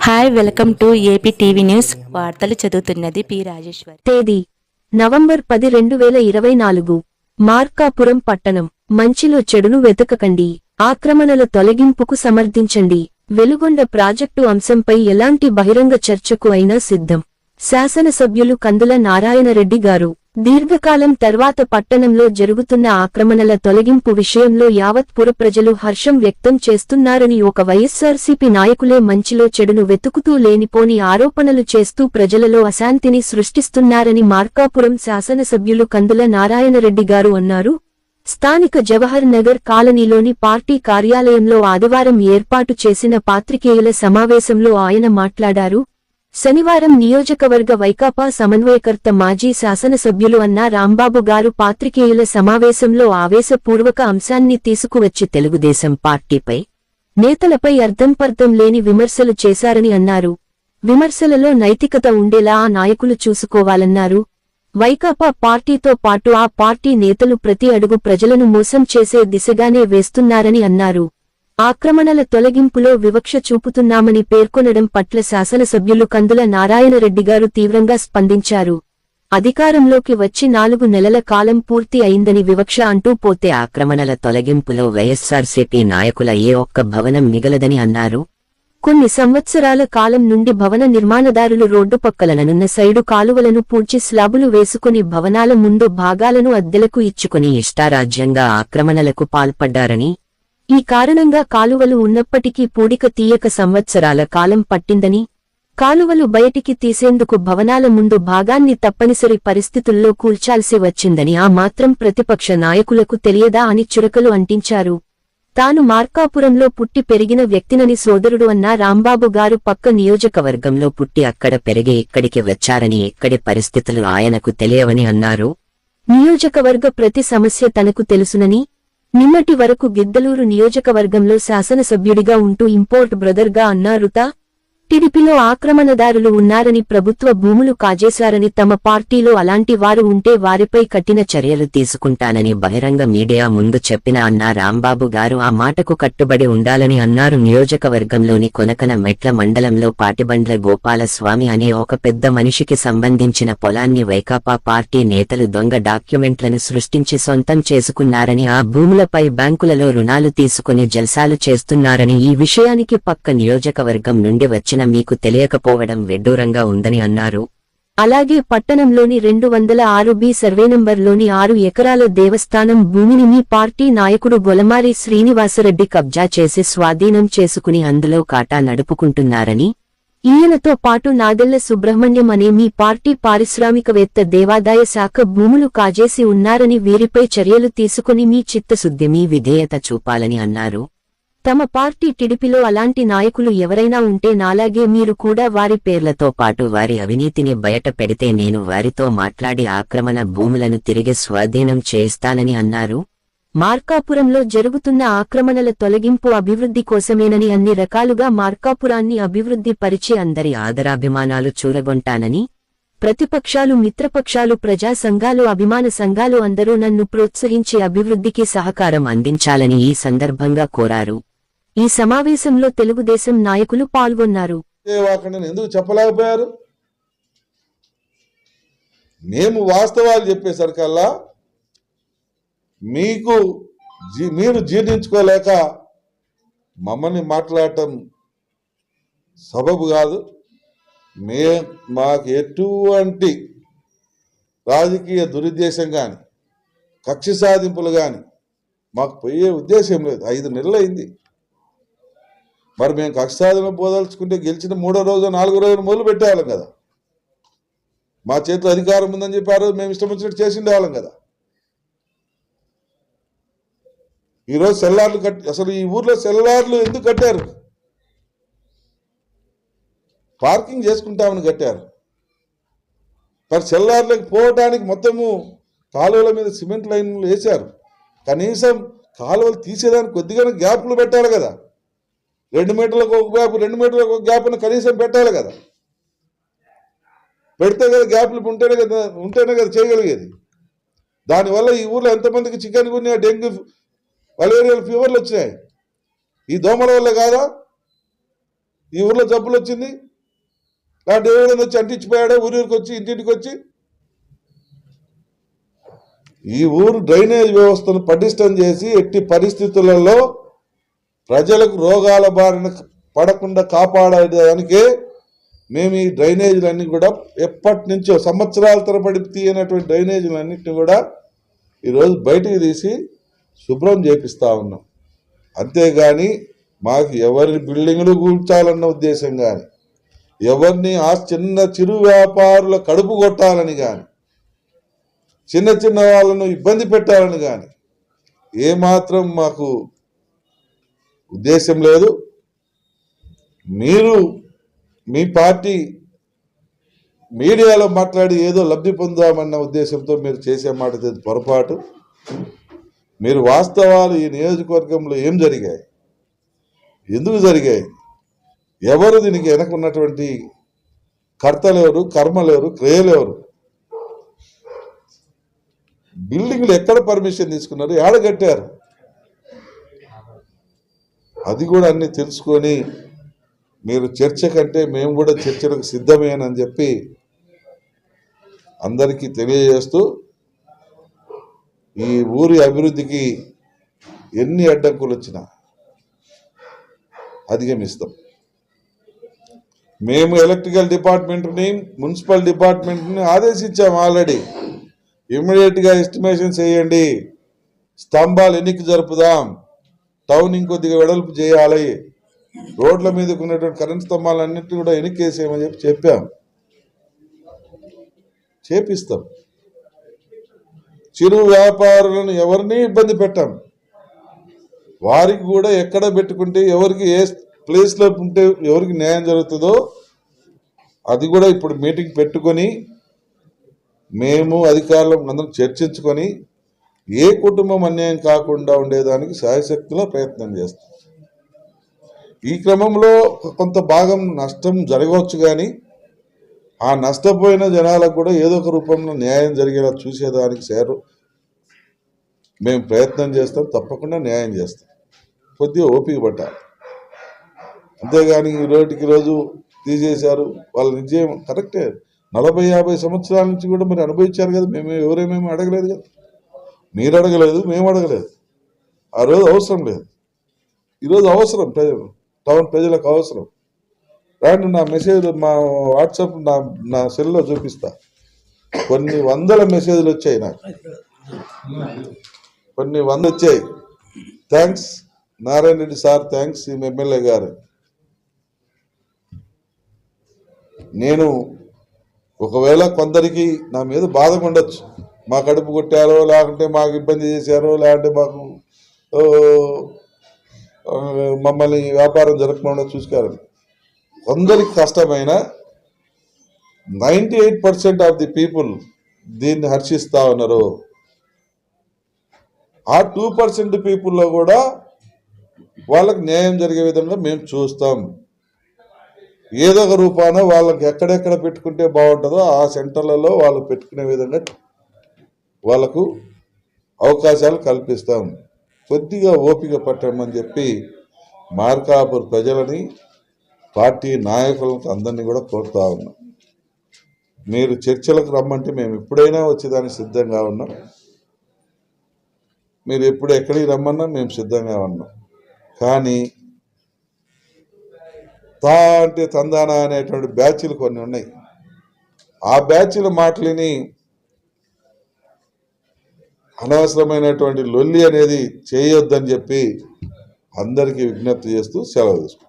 Hi welcome to AP TV news వార్తలు చదువుతున్నది P Rajeshwar. తేదీ నవంబర్ పది రెండు వేల ఇరవై నాలుగు. మార్కాపురం పట్టణం. మంచిలో చెడును వెతకకండి. ఆక్రమణల తొలగింపుకు సమర్థించండి. వెలుగొండ ప్రాజెక్టు అంశంపై ఎలాంటి బహిరంగ చర్చకు అయినా సిద్ధం. శాసనసభ్యులు కందుల నారాయణరెడ్డి గారు. దీర్ఘకాలం తర్వాత పట్టణంలో జరుగుతున్న ఆక్రమణల తొలగింపు విషయంలో యావత్ పుర ప్రజలు హర్షం వ్యక్తం చేస్తున్నారని ఒక వైఎస్సార్సీపీ నాయకులే మంచిలో చెడును వెతుకుతూ లేనిపోని ఆరోపణలు చేస్తూ ప్రజలలో అశాంతిని సృష్టిస్తున్నారని మార్కాపురం శాసనసభ్యులు కందుల నారాయణరెడ్డి గారు అన్నారు. స్థానిక జవహర్ నగర్ కాలనీలోని పార్టీ కార్యాలయంలో ఆదివారం ఏర్పాటు చేసిన పాత్రికేయుల సమావేశంలో ఆయన మాట్లాడారు. శనివారం నియోజకవర్గ వైకాపా సమన్వయకర్త మాజీ శాసనసభ్యులు అన్న రాంబాబు గారు పాత్రికేయుల సమావేశంలో ఆవేశపూర్వక అంశాన్ని తీసుకువచ్చి తెలుగుదేశం పార్టీపై నేతలపై అర్థంపర్థం లేని విమర్శలు చేశారని అన్నారు. విమర్శలలో నైతికత ఉండేలా ఆ నాయకులు చూసుకోవాలన్నారు. వైకాపా పార్టీతో పాటు ఆ పార్టీ నేతలు ప్రతి అడుగు ప్రజలను మోసం చేసే దిశగానే వేస్తున్నారని అన్నారు. ఆక్రమణల తొలగింపులో వివక్ష చూపుతున్నామని పేర్కొనడం పట్ల శాసనసభ్యులు కందుల నారాయణరెడ్డి గారు తీవ్రంగా స్పందించారు. అధికారంలోకి వచ్చి నాలుగు నెలల కాలం పూర్తి అయిందని వివక్ష అంటూ పోతే ఆక్రమణల తొలగింపులో వైఎస్సార్సీపీ నాయకుల ఏ ఒక్క భవనం మిగలదని అన్నారు. కొన్ని సంవత్సరాల కాలం నుండి భవన నిర్మాణదారులు రోడ్డు పక్కలననున్న సైడు కాలువలను పూడ్చి స్లాబులు వేసుకుని భవనాల ముందు భాగాలను అద్దెలకు ఇచ్చుకుని ఇష్టారాజ్యంగా ఆక్రమణలకు పాల్పడ్డారని ఈ కారణంగా కాలువలు ఉన్నప్పటికీ పూడిక తీయక సంవత్సరాల కాలం పట్టిందని కాలువలు బయటికి తీసేందుకు భవనాల ముందు భాగాన్ని తప్పనిసరి పరిస్థితుల్లో కూల్చాల్సి వచ్చిందని ఆ మాత్రం ప్రతిపక్ష నాయకులకు తెలియదా అని చురకలు అంటించారు. తాను మార్కాపురంలో పుట్టి పెరిగిన వ్యక్తినని సోదరుడు అన్న రాంబాబు గారు పక్క నియోజకవర్గంలో పుట్టి అక్కడ పెరిగి ఇక్కడికి వచ్చారని ఇక్కడి పరిస్థితులు ఆయనకు తెలియవని అన్నారు. నియోజకవర్గ ప్రతి సమస్య తనకు తెలుసునని నిన్నటి వరకు గిద్దలూరు నియోజకవర్గంలో శాసనసభ్యుడిగా ఉంటూ ఇంపోర్ట్ బ్రదర్గా అన్నారుతా టిడిపిలో ఆక్రమణదారులు ఉన్నారని ప్రభుత్వ భూములు కాజేశారని తమ పార్టీలో అలాంటి వారు ఉంటే వారిపై కఠిన చర్యలు తీసుకుంటానని బహిరంగ మీడియా ముందు చెప్పిన అన్న రాంబాబు గారు ఆ మాటకు కట్టుబడి ఉండాలని అన్నారు. నియోజకవర్గంలోని కొనకన మెట్ల మండలంలో పాటిబండ్ల గోపాలస్వామి అనే ఒక పెద్ద మనిషికి సంబంధించిన పొలాన్ని వైకాపా పార్టీ నేతలు దొంగ డాక్యుమెంట్లను సృష్టించి సొంతం చేసుకున్నారని ఆ భూములపై బ్యాంకులలో రుణాలు తీసుకుని జల్సాలు చేస్తున్నారని ఈ విషయానికి పక్క నియోజకవర్గం నుండి వచ్చిన మీకు తెలియకపోవడం వెడ్డూరంగా ఉందని అన్నారు. అలాగే పట్టణంలోని రెండు వందల ఆరు బి సర్వే నంబర్లోని ఆరు ఎకరాల దేవస్థానం భూమిని మీ పార్టీ నాయకుడు గొలమారి శ్రీనివాసరెడ్డి కబ్జా చేసి స్వాధీనం చేసుకుని అందులో కాటా నడుపుకుంటున్నారని ఈయనతో పాటు నాదెళ్ళ సుబ్రహ్మణ్యం అనే మీ పార్టీ పారిశ్రామికవేత్త దేవాదాయ శాఖ భూములు కాజేసి ఉన్నారని వీరిపై చర్యలు తీసుకుని మీ చిత్తశుద్ధి మీ విధేయత చూపాలని అన్నారు. తమ పార్టీ టిడిపిలో అలాంటి నాయకులు ఎవరైనా ఉంటే నాలాగే మీరు కూడా వారి పేర్లతో పాటు వారి అవినీతిని బయట పెడితే నేను వారితో మాట్లాడి ఆక్రమణ భూములను తిరిగి స్వాధీనం చేస్తానని అన్నారు. మార్కాపురంలో జరుగుతున్న ఆక్రమణల తొలగింపు అభివృద్ధి కోసమేనని అన్ని రకాలుగా మార్కాపురాన్ని అభివృద్ధి పరిచి అందరి ఆదరాభిమానాలు చూరగొంటానని ప్రతిపక్షాలు మిత్రపక్షాలు ప్రజా సంఘాలు అభిమాన సంఘాలు అందరూ నన్ను ప్రోత్సహించి అభివృద్ధికి సహకారం అందించాలని ఈ సందర్భంగా కోరారు. ఈ సమావేశంలో తెలుగుదేశం నాయకులు పాల్గొన్నారు. ఎందుకు చెప్పలేకపోయారు? మేము వాస్తవాలు చెప్పేసరికల్లా మీకు జీ- మీరు జీర్ణించుకోలేక మమ్మల్ని మాట్లాడటం సబబు కాదు. మే మాకు ఎటువంటి రాజకీయ దురుద్దేశం కానీ కక్ష సాధింపులు కానీ మాకు పోయే ఉద్దేశం లేదు. ఐదు నెలలు అయింది మరి మేము కక్షసాధన పోదాల్చుకుంటే పోదలుచుకుంటే గెలిచిన మూడో రోజు నాలుగో రోజు మొదలు పెట్టేవాళ్ళం కదా. మా చేతిలో అధికారం ఉందని చెప్పి ఆ రోజు మేము ఇష్టం వచ్చినట్టు చేసిండే వాళ్ళం కదా ఈరోజు సెల్లార్లు కట్టి అసలు ఈ ఊర్లో సెల్లార్లు ఎందుకు కట్టారు? పార్కింగ్ చేసుకుంటామని కట్టారు. మరి సెల్లార్లకు పోవటానికి మొత్తము కాలువల మీద సిమెంట్ లైన్లు వేశారు. కనీసం కాలువలు తీసేదానికి కొద్దిగా గ్యాప్లు పెట్టాలి కదా. రెండు మీటర్లకు ఒక గ్యాప్ రెండు మీటర్లకు ఒక గ్యాప్ని కనీసం పెట్టాలి కదా. పెడితే కదా గ్యాప్లు ఉంటేనే కదా ఉంటేనే కదా చేయగలిగేది. దానివల్ల ఈ ఊర్లో ఎంతమందికి చికెన్ గున్యా డెంగ్యూ మలేరియల్ ఫీవర్లు వచ్చినాయి. ఈ దోమల వల్ల కాదా? ఈ ఊర్లో జబ్బులు వచ్చింది. లాంటి ఎవరైనా వచ్చి అంటించిపోయాడా? ఊరికి వచ్చి ఇంటింటికి వచ్చి? ఈ ఊరు డ్రైనేజ్ వ్యవస్థను పటిష్టం చేసి ఎట్టి పరిస్థితులలో ప్రజలకు రోగాల బారిన పడకుండా కాపాడడానికే మేము ఈ డ్రైనేజీలన్నీ కూడా ఎప్పటి నుంచో సంవత్సరాల తరబడి తీయనటువంటి డ్రైనేజీలన్నింటినీ కూడా ఈరోజు బయటికి తీసి శుభ్రం చేపిస్తా ఉన్నాం. అంతేగాని మాకు ఎవరి బిల్డింగులు కూల్చాలన్న ఉద్దేశం కానీ ఎవరిని ఆ చిన్న చిరు వ్యాపారుల కడుపు కొట్టాలని కానీ చిన్న చిన్న వాళ్ళను ఇబ్బంది పెట్టాలని కానీ ఏమాత్రం మాకు ఉద్దేశం లేదు. మీరు మీ పార్టీ మీడియాలో మాట్లాడి ఏదో లబ్ధి పొందామన్న ఉద్దేశంతో మీరు చేసే మాట పొరపాటు. మీరు వాస్తవాలు ఈ నియోజకవర్గంలో ఏం జరిగాయి? ఎందుకు జరిగాయి? ఎవరు దీనికి వెనకున్నటువంటి కర్తలెవరు కర్మలెవరు క్రియలెవరు బిల్డింగ్లు ఎక్కడ పర్మిషన్ తీసుకున్నారు? ఏడగట్టారు అది కూడా అన్ని తెలుసుకొని మీరు చర్చ కంటే మేము కూడా చర్చలకు సిద్ధమేనని చెప్పి అందరికీ తెలియజేస్తూ ఈ ఊరి అభివృద్ధికి ఎన్ని అడ్డంకులు వచ్చినా అధిగమిస్తాం. మేము ఎలక్ట్రికల్ డిపార్ట్మెంట్ని మున్సిపల్ డిపార్ట్మెంట్ని ఆదేశించాం ఆల్రెడీ. ఇమ్మీడియట్గా ఎస్టిమేషన్ చేయండి స్తంభాలు ఎన్నిక జరుపుదాం. టౌన్ ఇంకొద్దిగా వెడల్పు చేయాలి. రోడ్ల మీదకు ఉన్నటువంటి కరెంట్ స్తంభాలన్నింటినీ కూడా ఎనికేసేయమని చెప్పి చెప్పాం. చేపిస్తాం. చిరు వ్యాపారులను ఎవరిని ఇబ్బంది పెట్టాం. వారికి కూడా ఎక్కడ పెట్టుకుంటే ఎవరికి ఏ ప్లేస్లో ఉంటే ఎవరికి న్యాయం జరుగుతుందో అది కూడా ఇప్పుడు మీటింగ్ పెట్టుకొని మేము అధికారులు అందరం చర్చించుకొని ఏ కుటుంబం అన్యాయం కాకుండా ఉండేదానికి శాయశక్తిలో ప్రయత్నం చేస్తాం ఈ క్రమంలో కొంత భాగం నష్టం జరగవచ్చు కానీ ఆ నష్టపోయిన జనాలకు కూడా ఏదో ఒక రూపంలో న్యాయం జరిగేలా చూసేదానికి సేరు. మేము ప్రయత్నం చేస్తాం తప్పకుండా న్యాయం చేస్తాం. కొద్దిగా ఓపిక పట్టాలి. అంతేగాని ఈ రోజుకి రోజు తీసేశారు వాళ్ళ నిజం కరెక్టే. నలభై యాభై సంవత్సరాల నుంచి కూడా మరి అనుభవించారు కదా మేము ఎవరేమేమి అడగలేదు కదా. మీరు అడగలేదు మేము అడగలేదు. ఆ రోజు అవసరం లేదు. ఈరోజు అవసరం ప్రజలు టౌన్ ప్రజలకు అవసరం. రాండి నా మెసేజ్ మా వాట్సాప్ నా నా సెల్లో చూపిస్తా. కొన్ని వందల మెసేజ్లు వచ్చాయి నాకు. కొన్ని వంద వచ్చాయి. Thanks. Narayana Reddy sir thanks. ఈ ఎమ్మెల్యే గారు. నేను ఒకవేళ కొందరికి నా మీద బాధ ఉండొచ్చు. మా కడుపు కొట్టారో లేకుంటే మాకు ఇబ్బంది చేశారో లేకుంటే మాకు మమ్మల్ని వ్యాపారం జరగకుండా చూసుకోరు కొందరికి కష్టమైన ninety eight percent of the people దీన్ని హర్షిస్తా ఉన్నారు. ఆ టూ పర్సెంట్ పీపుల్లో కూడా వాళ్ళకి న్యాయం జరిగే విధంగా మేము చూస్తాం. ఏదో ఒక రూపాన వాళ్ళకి ఎక్కడెక్కడ పెట్టుకుంటే బాగుంటుందో ఆ సెంటర్లలో వాళ్ళు పెట్టుకునే విధంగా వాళ్ళకు అవకాశాలు కల్పిస్తాం. కొద్దిగా ఓపిక పట్టమని చెప్పి మార్కాపూర్ ప్రజలని పార్టీ నాయకులకు అందరినీ కూడా కోరుతా ఉన్నాం. మీరు చర్చలకు రమ్మంటే మేము ఎప్పుడైనా వచ్చేదానికి సిద్ధంగా ఉన్నాం. మీరు ఎప్పుడు ఎక్కడికి రమ్మన్నా మేము సిద్ధంగా ఉన్నాం. కానీ తా అంటే తందాన అనేటువంటి బ్యాచ్లు కొన్ని ఉన్నాయి. ఆ బ్యాచ్ల మాటలని అనవసరమైనటువంటి లొల్లి అనేది చేయొద్దని చెప్పి అందరికీ విజ్ఞప్తి చేస్తూ సెలవు తీసుకుంటాం